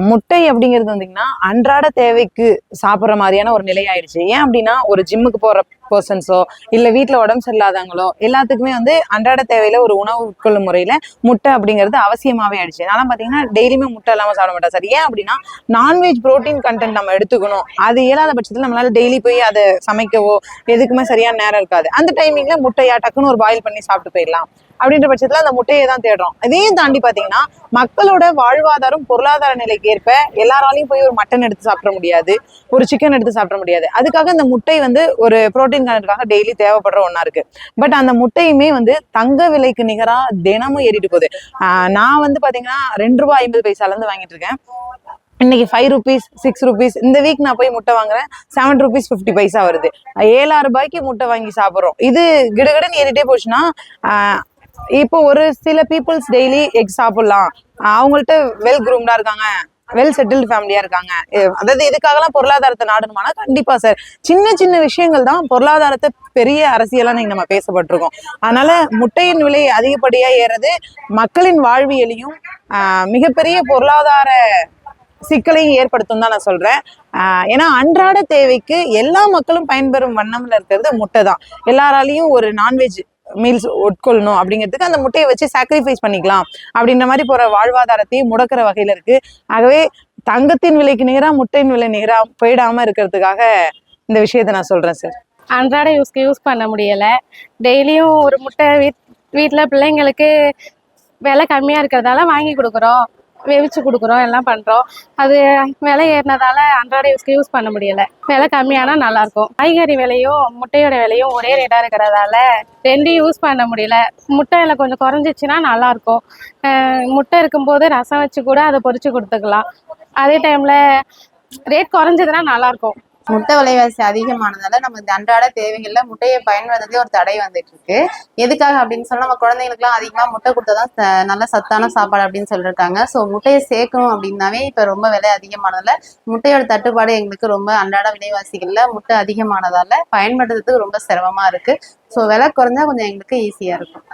முட்டை அப்படிங்கிறது வந்தீங்கன்னா அன்றாட தேவைக்கு சாப்பிட்ற மாதிரியான ஒரு நிலை ஆயிடுச்சு. ஏன் அப்படின்னா ஒரு ஜிம்முக்கு போற பர்சன்ஸோ இல்ல வீட்டில் உடம்பு சரியில்லாதவங்களோ எல்லாத்துக்குமே வந்து அன்றாட தேவையில ஒரு உணவு உட்கொள்ளும் முறையில முட்டை அப்படிங்கிறது அவசியமாவே ஆயிடுச்சு. அதனால பாத்தீங்கன்னா டெய்லியுமே முட்டை இல்லாம சாப்பிட மாட்டேன் சார் ஏன் அப்படின்னா நான்வெஜ் புரோட்டீன் கண்டென்ட் நம்ம எடுத்துக்கணும். அது இயலாத பட்சத்துல நம்மளால டெய்லி போய் அதை சமைக்கவோ எதுக்குமே சரியான நேரம் இருக்காது. அந்த டைமிங்ல முட்டையா டக்குன்னு ஒரு பாயில் பண்ணி சாப்பிட்டு போயிடலாம். அப்படின்ற பட்சத்துல அந்த முட்டையை தான் தேடுறோம். இதையும் தாண்டி பாத்தீங்கன்னா மக்களோட வாழ்வாதாரம் பொருளாதார நிலைக்கு ஏற்ப எல்லாராலையும் போய் ஒரு மட்டன் எடுத்து சாப்பிட முடியாது. ஒரு சிக்கன் எடுத்து சாப்பிட முடியாது. அதுக்காக இந்த முட்டை வந்து ஒரு புரோட்டீன் கணக்காக டெய்லி தேவைப்படுற ஒன்றா இருக்கு. பட் அந்த முட்டையுமே வந்து தங்க விலைக்கு நிகராக தினமும் ஏறிட்டு போகுது. நான் வந்து பார்த்தீங்கன்னா ரெண்டு ரூபாய் ஐம்பது பைசால இருந்து வாங்கிட்டு இருக்கேன். இன்னைக்கு ஃபைவ் ருபீஸ் சிக்ஸ் ருபீஸ் இந்த வீக் நான் போய் முட்டை வாங்குறேன். செவன் ருபீஸ் ஃபிஃப்டி பைசா வருது. ஏழாயிரம் ரூபாய்க்கு முட்டை வாங்கி சாப்பிட்றோம். இது கிடுகிடன்னு ஏறிட்டே போச்சுன்னா இப்போ ஒரு சில பீப்புள்ஸ் டெய்லி எக் சாப்பிட்லாம். அவங்கள்ட்ட வெல் குரூம்டா இருக்காங்க. வெல் செட்டில்டு ஃபேமிலியா இருக்காங்க. அதாவது இதுக்காகலாம் பொருளாதாரத்தை நாடணுமானா கண்டிப்பா சார் சின்ன சின்ன விஷயங்கள் தான் பொருளாதாரத்தை பெரிய அரசியலா நீங்க நம்ம பேசப்பட்டிருக்கோம். அதனால முட்டையின் விலை அதிகப்படியா ஏறது மக்களின் வாழ்வியலையும் மிகப்பெரிய பொருளாதார சிக்கலையும் ஏற்படுத்தும் தான் நான் சொல்றேன். ஆஹ் ஏன்னா அன்றாட தேவைக்கு எல்லா மக்களும் பயன்பெறும் வண்ணம்ல இருக்கிறது முட்டை தான். எல்லாராலையும் ஒரு நான்வெஜ் மீல்ஸ் உட்கொள்ளணும் அப்படிங்கிறதுக்கு அந்த முட்டையை வச்சு சாக்ரிஃபைஸ் பண்ணிக்கலாம் அப்படின்ற மாதிரி போகிற வாழ்வாதாரத்தையும் முடக்கிற வகையில் இருக்கு. ஆகவே தங்கத்தின் விலைக்கு நிகரா முட்டையின் விலை நிகரா போயிடாம இருக்கிறதுக்காக இந்த விஷயத்தை நான் சொல்கிறேன் சார் அன்றாட யூஸ்க்கு யூஸ் பண்ண முடியலை. டெய்லியும் ஒரு முட்டை வீட் வீட்டில் பிள்ளைங்களுக்கு விலை கம்மியாக இருக்கிறதால வாங்கி கொடுக்குறோம். வெவிச்சு கொடுக்குறோம் எல்லாம் பண்ணுறோம் அது விலை ஏறினதால அன்றாட யூஸ்க்கு யூஸ் பண்ண முடியலை. விலை கம்மியானா நல்லாயிருக்கும் காய்கறி விலையும் முட்டையோட விலையும் ஒரே ரேட்டாக இருக்கிறதால ரெண்டையும் யூஸ் பண்ண முடியல. முட்டை விலை கொஞ்சம் குறைஞ்சிச்சின்னா நல்லாயிருக்கும் முட்டை இருக்கும்போது ரசம் வச்சு கூட அதை பொறிச்சு கொடுத்துக்கலாம். அதே டைமில் ரேட் குறைஞ்சதுன்னா நல்லாயிருக்கும் முட்டை விலைவாசி அதிகமானதால நம்ம இந்த அன்றாட தேவைகள்ல முட்டையை பயன்படுத்துறதே ஒரு தடை வந்துட்டு இருக்கு எதுக்காக அப்படின்னு சொன்னா நம்ம குழந்தைங்களுக்குலாம் அதிகமா முட்டை கொடுத்தாதான் நல்ல சத்தான சாப்பாடு அப்படின்னு சொல்லியிருக்காங்க ஸோ முட்டையை சேர்க்கணும் அப்படின்னாவே இப்ப ரொம்ப விலை அதிகமானதால முட்டையோட தட்டுப்பாடு எங்களுக்கு ரொம்ப அன்றாட விலைவாசிகள்ல முட்டை அதிகமானதால பயன்படுத்துறதுக்கு ரொம்ப சிரமமா இருக்கு. ஸோ விலை குறைஞ்சா கொஞ்சம் எங்களுக்கு ஈஸியா இருக்கும்.